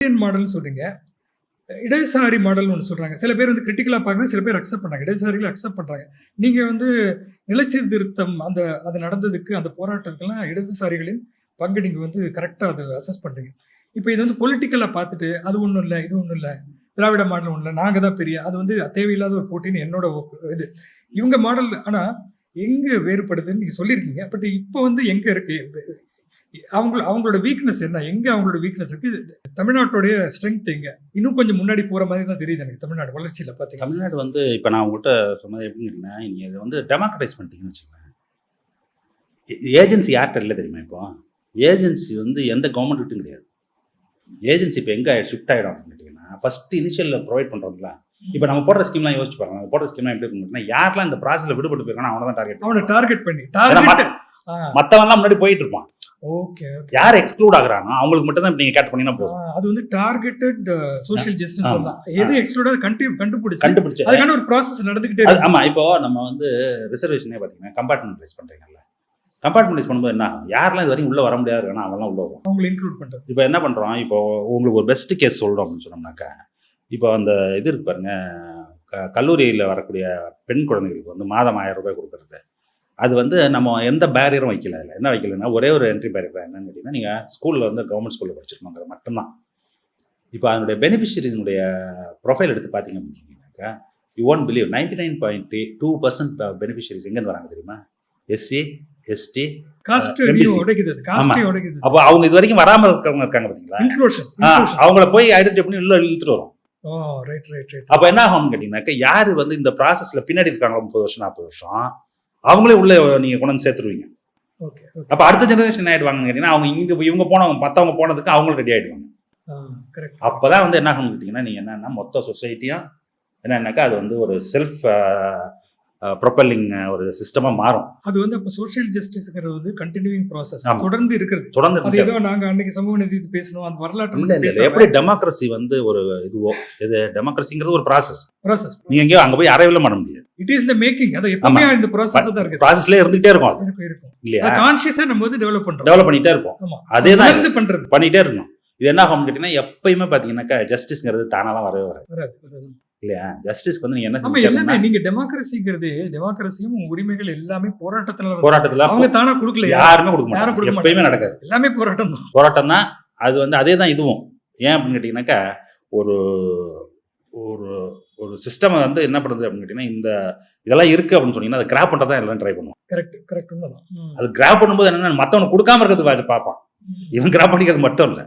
Indian மாடல்னு சொல்றீங்க. இடதுசாரி மாடல் ஒன்று சொல்கிறாங்க சில பேர் வந்து கிரிட்டிக்கலாக பார்க்குறாங்க சில பேர் அக்செப்ட் பண்ணுறாங்க இடதுசாரிகள் அக்செப்ட் பண்ணுறாங்க நீங்கள் வந்து நிலச்சீர்திருத்தம் அந்த அது நடந்ததுக்கு அந்த போராட்டத்துக்கெல்லாம் இடதுசாரிகளின் பங்கு நீங்கள் வந்து கரெக்டாக அதை அசஸ் பண்ணுறீங்க இப்போ இது வந்து பொலிட்டிக்கலாக பார்த்துட்டு அது ஒன்றும் இல்லை இது ஒன்றும் இல்லை திராவிட மாடல் ஒன்றும் இல்லை நாங்கள் தான் பெரிய அது வந்து தேவையில்லாத ஒரு போட்டின்னு என்னோட இது. இவங்க மாடல் ஆனால் எங்கே வேறுபடுதுன்னு நீங்கள் சொல்லியிருக்கீங்க. பட் இப்போ வந்து எங்கே இருக்குது அவங்க அவங்களோட வீக்னஸ் என்ன? எங்க அவங்களோட வீக்னஸ் இருக்கு? தமிழ்நாட்டுடைய ஸ்ட்ரென்த் எங்க? இன்னும் கொஞ்சம் முன்னாடி போற மாதிரி தான் தெரியுது எனக்கு தமிழ்நாடு வளர்ச்சியில பாத்தீங்கன்னா. தமிழ்நாடு வந்து இப்போ நான் உங்கள்கிட்ட சொன்னது எப்படின்னு கேட்டிங்கன்னா நீங்கள் இதை வந்து டெமோக்ரட்டைஸ் பண்ணிட்டீங்கன்னு வச்சுக்கோங்க ஏஜென்சி யார்கிட்ட இல்லை தெரியுமா இப்போ? ஏஜென்சி வந்து எந்த கவர்மெண்ட்டும் கிடையாது. ஏஜென்சி இப்போ எங்கே ஷிஃப்ட் ஆகிடும் அப்படின்னு கேட்டிங்கன்னா ஃபஸ்ட்டு இனிஷியலில் ப்ரொவைட் பண்ணுறோம்ல இப்போ நம்ம போடுற ஸ்கீம்லாம் யோசிச்சு பாருங்க. நம்ம போடுற ஸ்கீம்லாம் எப்படி இருக்குன்னா யாரெல்லாம் இந்த ப்ராசஸில் விடுபட்டு போயிருக்கானோ அவனை தான் டார்கெட் அவனை டார்கெட் பண்ணி மற்றவன்லாம் முன்னாடி போயிட்டு இருப்பான். ஓகே யார் எக்ஸ்க்ளூட் ஆகுறானோ அவங்களுக்கு மட்டும் தான் நீங்கள் கேட் பண்ணினா போதும். அது வந்து டார்கெட்டட் சோஷியல் ஜஸ்டிஸ். சொல்லலாம். எது எக்ஸ்க்ளூட் கண்டி கண்டுபிடிச்சு கண்டுபிடிச்சு. அதுக்கான ஒரு ப்ராசஸ் இருக்கு. ஆமா இப்போ நம்ம வந்து ரிசர்வேஷனே பார்த்தீங்கன்னா கம்பார்ட்மெண்டைஸ் பண்ணுறீங்கல்ல கம்பார்ட்மெண்டைஸ் பண்ணும்போது என்ன? யாரெல்லாம் இது வரைக்கும் உள்ள வர முடியாது இருக்கானோ அவங்கலாம் உள்ள வருவான் அவங்களை இன்க்ளூட் பண்றது. இப்போ என்ன பண்ணுறோம் இப்போ உங்களுக்கு ஒரு பெஸ்ட் கேஸ் சொல்கிறோம் அப்படின்னு சொன்னோம்னாக்கா இப்போ அந்த இது இருக்கு பாருங்க கல்லூரியில் வரக்கூடிய பெண் குழந்தைகளுக்கு வந்து மாதம் ஆயிரம் ரூபாய் கொடுக்குறது. அது வந்து நம்ம எந்த பேரியரும் வைக்கல அதில். என்ன வைக்கலன்னா ஒரே ஒரு என்ட்ரி பேரியர் தான் என்னன்னு கேட்டிங்கன்னா நீங்கள் ஸ்கூலில் வந்து கவர்மெண்ட் ஸ்கூலில் படிச்சிருக்கணுங்கிறது மட்டும்தான். இப்போ அதனுடைய பெனிஃபிஷரிஸினுடைய ப்ரொஃபைல் எடுத்து பார்த்தீங்க அப்படின்னாக்கா you won't believe ninety nine point two percent beneficiaries எங்கேருந்து வராங்க தெரியுமா? எஸ்சி எஸ்டி அப்போ அவங்க இது வரைக்கும் வராமல் இருக்கிறவங்க இருக்காங்க பார்த்தீங்களா? அவங்கள போய் ஐடென்டிஃபை பண்ணி உள்ள இழுத்துட்டு வரும். அப்ப என்ன ஆகும்னு கேட்டீங்கன்னாக்கா யாரு வந்து இந்த ப்ராசஸ்ல பின்னாடி இருக்காங்களோ முப்பது வருஷம் நாற்பது வருஷம் அவங்களே உள்ள நீங்க கொண்டு வந்து சேர்த்துருவீங்க. அப்ப அடுத்த ஜெனரேஷன் என்ன கேட்டீங்கன்னா அவங்க இங்க இவங்க போனவங்க மத்தவங்க போனதுக்கு அவங்களும் ரெடி ஆயிடுவாங்க. அப்பதான் வந்து என்ன ஆகும்னு கேட்டீங்கன்னா நீங்க என்னன்னா மொத்த சொசைட்டியும் என்னன்னாக்கா அது வந்து ஒரு செல்ஃப் ப்ரொப்பல்லிங் ஒரு சிஸ்டமா மாறும். அது வந்து அப்ப சோஷியல் ஜஸ்டிஸ்ங்கிறது வந்து கண்டினியூவிங் ப்ராசஸ். தொடர்ந்து இருக்கிறது. தொடர்ந்து அது இருந்துட்டே ஏதோ நாங்க அன்னைக்கு சமூக நீதி பேசணும் அந்த வரலாற்று. எப்படி டெமோக்ரஸி வந்து ஒரு இதுவோ இது டெமோக்ரஸிங்கிறது ஒரு ப்ராசஸ் ப்ராசஸ் நீங்க எங்கேயோ அங்க போய் அரைவில பண்ண முடியாது. இட் இஸ் இந்த மேக்கிங் அது எப்பவுமே இந்த ப்ராசஸ் தான் இருக்குது. ப்ராசஸ்ல இருந்துகிட்டே இருக்கும் அது. இருக்கும் இருக்கும். இல்லையா? கான்சியஸா நம்ம வந்து டெவலப் பண்றோம். டெவலப் பண்ணிட்டே இருப்போம். ஆமா. அதே தான் பண்றது. பண்ணிட்டே இருக்கணும் இது என்ன ஆகும் கேட்டீங்கன்னா எப்பயுமே பாத்தீங்கன்னா ஜஸ்டிஸ்ங்கிறது தானாலாம் வரவே வராது. இல்லையா? ஜஸ்டிஸ்க்கு வந்து நீங்க என்ன எல்லாமே நீங்க டெமோக்ரஸிங்கிறது டெமோக்ரஸியும் உரிமைகள் எல்லாமே போராட்டத்தினால வருது. போராட்டத்துல அவங்க தானா கொடுக்கல யாருமே கொடுக்க மாட்டாங்க. எப்பயுமே. நடக்காது. எல்லாமே போராட்டம் தான். போராட்டம் தான் அது வந்து அதே தான் இதுவும். ஏன் அப்படின்னு கேட்டீங்கன்னாக்கா ஒரு ஒரு ஒரு சிஸ்டம் வந்து என்ன பண்ணுது அப்படின்னு கேட்டீங்கன்னா இந்த இதெல்லாம் இருக்கு அப்படின்னு சொன்னீங்கன்னா அதை கிராப் பண்ணுறதா எல்லாம் ட்ரை பண்ணுவோம் கரெக்ட் கரெக்ட். அது கிராப் பண்ணும்போது என்னன்னா மத்தவனுக்கு கொடுக்காம இருக்கிறது பார்ப்பான். இவன் கிராப் பண்ணிக்கிறது மட்டும் இல்லை.